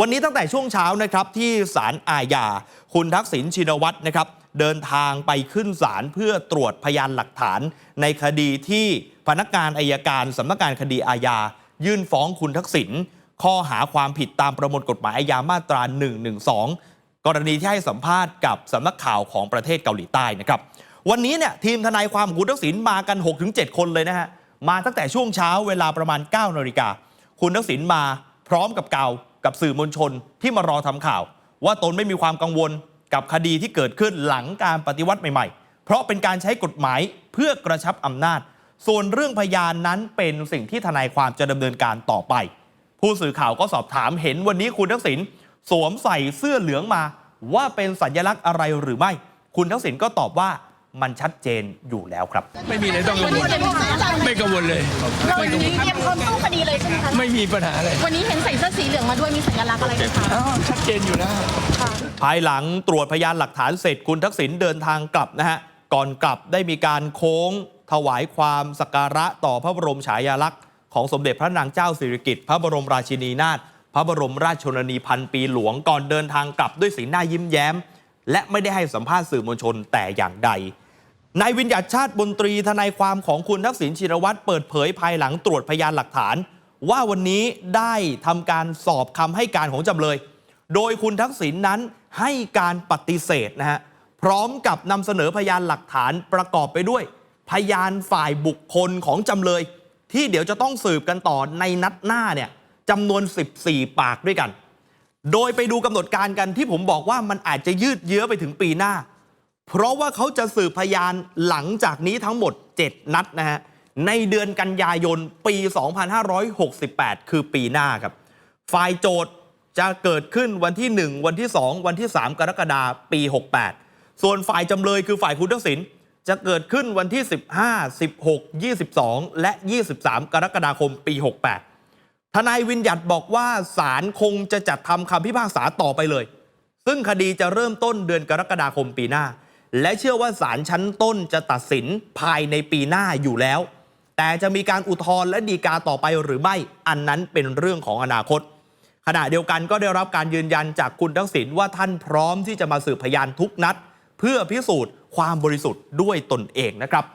วันนี้ตั้งแต่ช่วงเช้านะครับที่ศาลอาญาคุณทักษิณชินวัตรนะครับเดินทางไปขึ้นศาลเพื่อตรวจพยานหลักฐาน ในคดีที่พนักงานอายการสำนักงานคดีอาญา ยื่นฟ้องคุณทักษิณข้อหาความผิดตามประมวลกฎหมายอาญามาตรา 112 กรณีที่ให้สัมภาษณ์กับสำนักข่าวของประเทศเกาหลีใต้นะครับวันนี้เนี่ยทีมทนายความของคุณทักษิณมากัน 6-7 คนเลยนะฮะมาตั้งแต่ช่วงเช้าเวลาประมาณ9นาฬิกาคุณทักษิณมาพร้อมกับเกา กับสื่อมวลชนที่มารอทำข่าว ว่าตนไม่มีความกังวลกับคดีที่เกิดขึ้นหลังการปฏิวัติใหม่ๆ เพราะเป็นการใช้กฎหมายเพื่อกระชับอำนาจ ส่วนเรื่องพยานนั้นเป็นสิ่งที่ทนายความจะดำเนินการต่อไป ผู้สื่อข่าวก็สอบถามเห็นวันนี้คุณทักษิณสวมใส่เสื้อเหลืองมา ว่าเป็นสัญลักษณ์อะไรหรือไม่ คุณทักษิณก็ตอบว่ามันชัดเจนอยู่แล้วครับ ไม่มีอะไรต้องกังวล ไม่กังวลเลยเราไม่วันกังวนี้ลเตรียมพร้อมสู้คดีเลยใช่ไหมคะ ไม่มีปัญหาเลยวันนี้เห็นใส่เสื้อสีเหลืองมาด้วยมีสัญลักษณ์อะไรไหมคะ อ้าวชัดเจนอยู่แล้ว ภายหลังตรวจพยานหลักฐานเสร็จคุณทักษิณเดินทางกลับนะฮะ ก่อนกลับได้มีการโค้ง ถวายความสักการะต่อพระบรมฉายาลักษณ์ของสมเด็จพระนางเจ้าสิริกิติ์พระบรมราชินีนาถพระบรมราชชนนีพันปีหลวงก่อนเดินทางกลับด้วยสีหน้ายิ้มแย้ม และไม่ได้ให้สัมภาษณ์สื่อมวลชนแต่อย่างใด นายวิญญัติชาติบนตรีทนายความของคุณทักษิณชินวัตรเปิดเผยภายหลังตรวจพยานหลักฐาน ว่าวันนี้ได้ทำการสอบคำให้การของจำเลย โดยคุณทักษิณนั้นให้การปฏิเสธนะฮะพร้อมกับนำเสนอพยานหลักฐานประกอบไปด้วย พยานฝ่ายบุคคลของจำเลย ที่เดี๋ยวจะต้องสืบกันต่อในนัดหน้าเนี่ยจำนวน 14 ปากด้วยกัน โดยไปดูกำหนดการกันที่ผมบอกว่ามันอาจจะยืดเยื้อไปถึงปีหน้า เพราะว่าเขาจะสืบพยานหลังจากนี้ทั้งหมด 7 นัดนะฮะ ในเดือนกันยายนปี 2568 คือปีหน้าครับ ฝ่ายโจทย์จะเกิดขึ้นวันที่ 1 วันที่ 2 วันที่ 3 กรกฎาคมปี 68 ส่วนฝ่ายจำเลยคือฝ่ายคุณทักษิณจะเกิดขึ้นวันที่ 15 16 22 และ 23 กรกฎาคมปี 68 ทนายวินยัตบอกว่าศาลคงจะจัดทำคำพิพากษาต่อไปเลย ซึ่งคดีจะเริ่มต้นเดือนกรกฎาคมปีหน้า และเชื่อว่าศาลชั้นต้นจะตัดสินภายในปีหน้าอยู่แล้ว แต่จะมีการอุทธรณ์และดีกาต่อไปหรือไม่อันนั้นเป็นเรื่องของอนาคต ขณะเดียวกันก็ได้รับการยืนยันจากคุณทักษิณว่าท่านพร้อมที่จะมาสืบพยานทุกนัด เพื่อพิสูจน์ความบริสุทธิ์ด้วยตนเองนะครับ